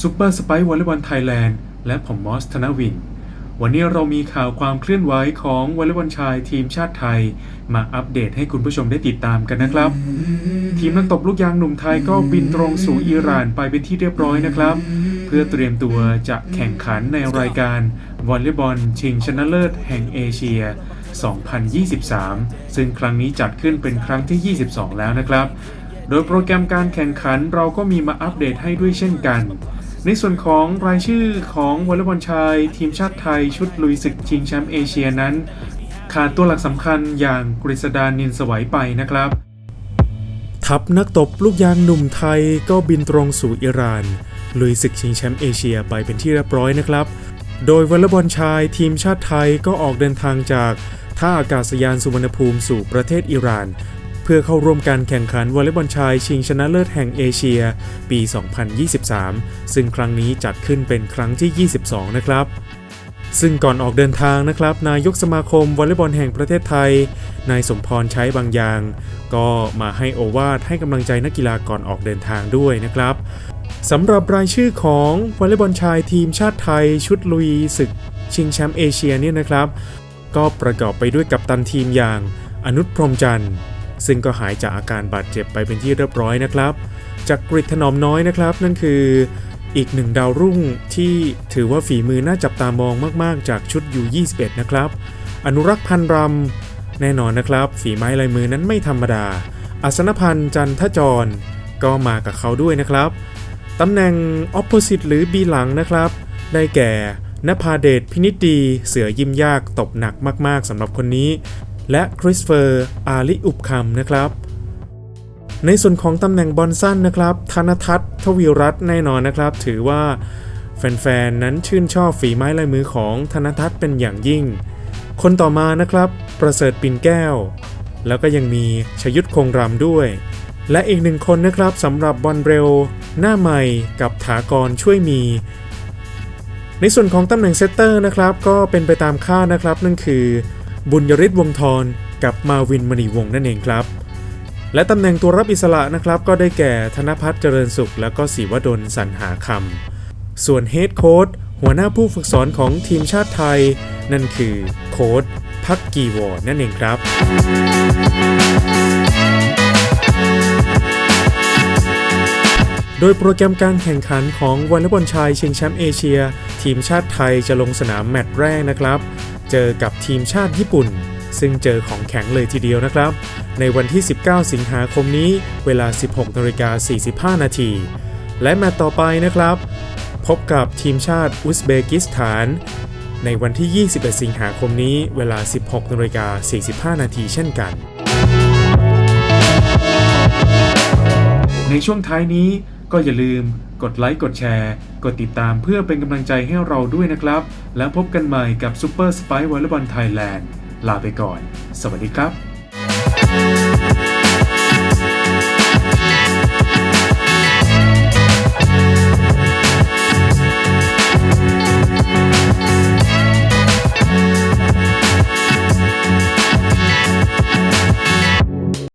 ซูเปอร์สไปร์วอลเลย์บอลไทยแลนด์และผมมอสธนวิน วันนี้เรามีข่าวความเคลื่อนไหวของวอลเลย์บอลชายทีมชาติไทย มาอัปเดตให้คุณผู้ชมได้ติดตามกันนะครับ ทีมนักตบลูกยางหนุ่มไทยก็บินตรงสู่อิหร่านไปเป็นที่เรียบร้อยนะครับ เพื่อเตรียมตัวจะแข่งขันในรายการวอลเลย์บอลชิงชนะเลิศแห่งเอเชีย 2023 ซึ่งครั้งนี้จัดขึ้นเป็นครั้งที่ 22 แล้วนะครับ โดยโปรแกรมการแข่งขันเราก็มีมาอัปเดตให้ด้วยเช่นกัน ในส่วนของรายชื่อของวอลเลย์บอลชาย ทีมชาติไทยชุดลุยศึกชิงแชมป์เอเชียนั้น ขาดตัวหลักสำคัญอย่างกฤษดานินสวัยไปนะครับทัพนักตบลูกยางหนุ่มไทยก็บินตรงสู่อิหร่านลุยศึกชิงแชมป์เอเชียไปเป็นที่เรียบร้อยนะครับ โดยวอลเลย์บอลชายทีมชาติไทยก็ออกเดินทางจากท่าอากาศยานสุวรรณภูมิสู่ประเทศอิหร่าน พื่อเข้าร่วมการแข่งขันวอลเลย์บอลชายชิงชนะเลิศแห่งเอเชีย ปี 2023 ซึ่งครั้งนี้จัดขึ้นเป็นครั้งที่ 22 นะครับซึ่งก่อนออกเดินทางนะครับ นายกสมาคมวอลเลย์บอลแห่งประเทศไทย นายสมพรใช้บางอย่าง ก็มาให้โอวาทให้กำลังใจนักกีฬาก่อนออกเดินทางด้วยนะครับสำหรับรายชื่อของวอลเลย์บอลชายทีมชาติไทย ชุดลุยศึก ชิงแชมป์เอเชียเนี่ยนะครับ ก็ประกอบไปด้วยกัปตันทีมอย่าง อนุชพรมจันทร์ ซึ่งก็หายจากอาการบาดเจ็บไปเป็นที่เรียบร้อยนะครับ จากกริดถนอมน้อยนะครับ นั่นคืออีกหนึ่งดาวรุ่งที่ถือว่าฝีมือน่าจับตามองมาก ๆ จากชุดยู21นะครับ อนุรักษ์พันรำแน่นอนนะครับ ฝีไม้ลายมือนั้นไม่ธรรมดาอัศนพันธ์จันทจร ก็มากับเขาด้วยนะครับตำแหน่ง opposite หรือ B หลังนะครับ ได้แก่นภาเดชพินิจดี เสือยิ้มยากตบหนักมาก ๆสำหรับคนนี้ และคริสเฟอร์อาลิอุบคำนะครับ ในส่วนของตำแหน่งบอลสั้นนะครับ ธนทัศน์ทวีรัตน์แน่นอนนะครับ ถือว่าแฟนๆ นั้นชื่นชอบฝีไม้ลายมือของธนทัศน์เป็นอย่างยิ่ง คนต่อมานะครับ ประเสริฐปิ่นแก้ว แล้วก็ยังมีชยุทธคงรำด้วย และอีกหนึ่งคนนะครับสำหรับบอลเร็ว หน้าใหม่กับถากรช่วยมี ในส่วนของตำแหน่งเซตเตอร์นะครับ ก็เป็นไปตามคาดนะครับนั่นคือ บุญยริศวงทรกับมาวินมณีวงนั่นเองครับ และตำแหน่งตัวรับอิสระนะครับ ก็ได้แก่ธนพัฒน์เจริญสุข แล้วก็ศิวดลสรรหาคำส่วนเฮดโค้ดหัวหน้าผู้ฝึกสอนของทีมชาติไทย นั่นคือโค้ดพักกีวอร์นั่นเองครับโดยโปรแกรมการแข่งขันของวอลเลย์บอลชายชิงแชมป์เอเชีย ทีมชาติไทยจะลงสนามแมตช์แรกนะครับ เจอกับทีมชาติญี่ปุ่น ซึ่งเจอของแข็งเลยทีเดียวนะครับ ในวันที่ 19 สิงหาคมนี้ เวลา 16นาฬิกา45 นาที และแมตช์ต่อไปนะครับ พบกับทีมชาติอุซเบกิสถาน ในวันที่ 21 สิงหาคมนี้ เวลา 16นาฬิกา45 นาทีเช่นกัน ในช่วงท้ายนี้ ก็อย่าลืมกดไลค์กดแชร์ กดติดตามเพื่อเป็นกำลังใจให้เราด้วยนะครับ แล้วพบกันใหม่กับ Super Spy วอลเลย์บอลไทยแลนด์ลาไปก่อน สวัสดีครับ